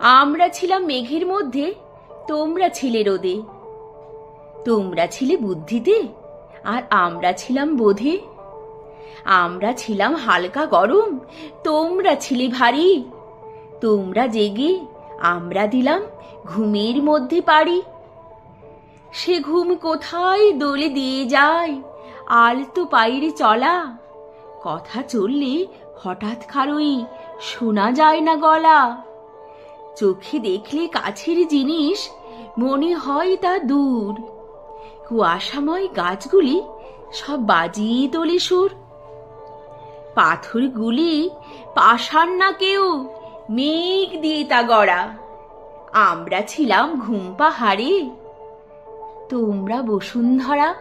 আমরা ছিলাম মেঘের মধ্যে, তোমরা ছিলে রোদে। তোমরা ছিলে বুদ্ধিতে, আর আমরা ছিলাম বোধে। আমরা ছিলাম হালকা গরম, তোমরা ছিলে ভারী। তোমরা জেগে আমরা দিলাম ঘুমের মধ্যে পারি সে ঘুম কোথায় দোলে দিয়ে যায়, আলতো পাইরে চলা। কথা চললে হঠাৎ খারই শোনা যায় না গলা। চোখে দেখলে কাছের জিনিস, মনে হয় তা দূর। কুয়াশাময় গাছগুলি সব বাজিয়ে তোলে সুর। পাথরগুলি পাষাণ না কেউ, মেঘ দিয়ে তা গড়া। আমরা ছিলাম ঘুম পাহাড়ে। তোমরা বসুন্ধরা